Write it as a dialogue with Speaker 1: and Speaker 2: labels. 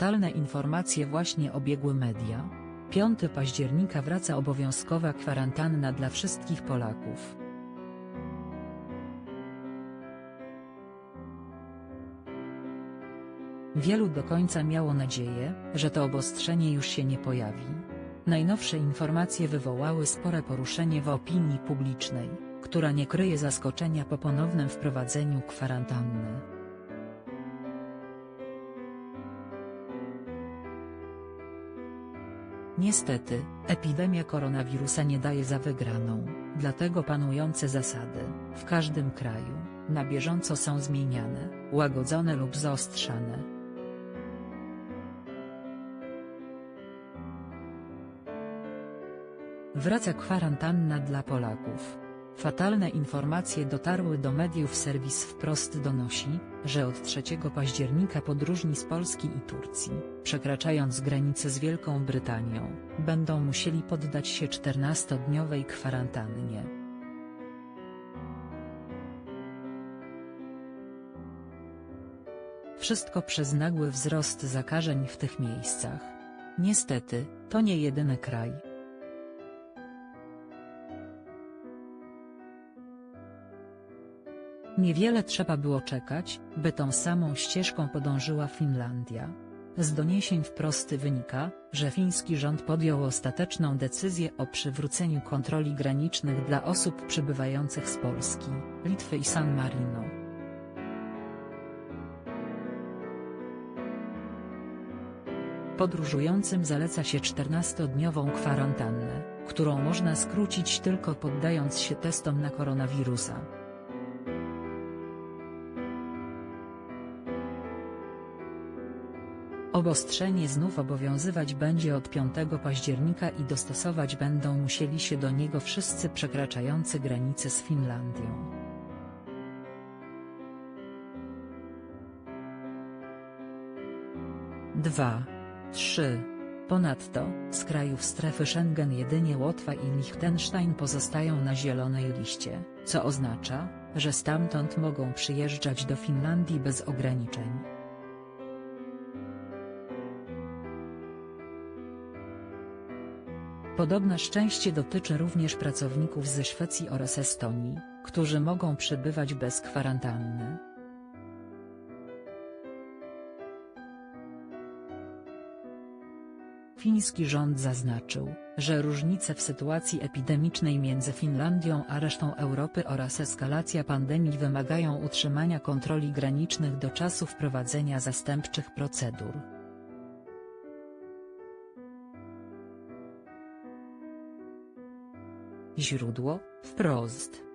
Speaker 1: Fatalne informacje właśnie obiegły media. 5 października wraca obowiązkowa kwarantanna dla wszystkich Polaków. Wielu do końca miało nadzieję, że to obostrzenie już się nie pojawi. Najnowsze informacje wywołały spore poruszenie w opinii publicznej, która nie kryje zaskoczenia po ponownym wprowadzeniu kwarantanny. Niestety, epidemia koronawirusa nie daje za wygraną, dlatego panujące zasady, w każdym kraju, na bieżąco są zmieniane, łagodzone lub zaostrzane. Wraca kwarantanna dla Polaków. Fatalne informacje dotarły do mediów serwis wprost donosi, że od 3 października podróżni z Polski i Turcji, przekraczając granicę z Wielką Brytanią, będą musieli poddać się 14-dniowej kwarantannie. Wszystko przez nagły wzrost zakażeń w tych miejscach. Niestety, to nie jedyny kraj. Niewiele trzeba było czekać, by tą samą ścieżką podążyła Finlandia. Z doniesień wprost wynika, że fiński rząd podjął ostateczną decyzję o przywróceniu kontroli granicznych dla osób przybywających z Polski, Litwy i San Marino. Podróżującym zaleca się 14-dniową kwarantannę, którą można skrócić tylko poddając się testom na koronawirusa. Obostrzenie znów obowiązywać będzie od 5 października i dostosować będą musieli się do niego wszyscy przekraczający granicę z Finlandią. Dwa, trzy. Ponadto, z krajów strefy Schengen jedynie Łotwa i Liechtenstein pozostają na zielonej liście, co oznacza, że stamtąd mogą przyjeżdżać do Finlandii bez ograniczeń. Podobne szczęście dotyczy również pracowników ze Szwecji oraz Estonii, którzy mogą przybywać bez kwarantanny. Fiński rząd zaznaczył, że różnice w sytuacji epidemicznej między Finlandią a resztą Europy oraz eskalacja pandemii wymagają utrzymania kontroli granicznych do czasu wprowadzenia zastępczych procedur. Źródło, wprost.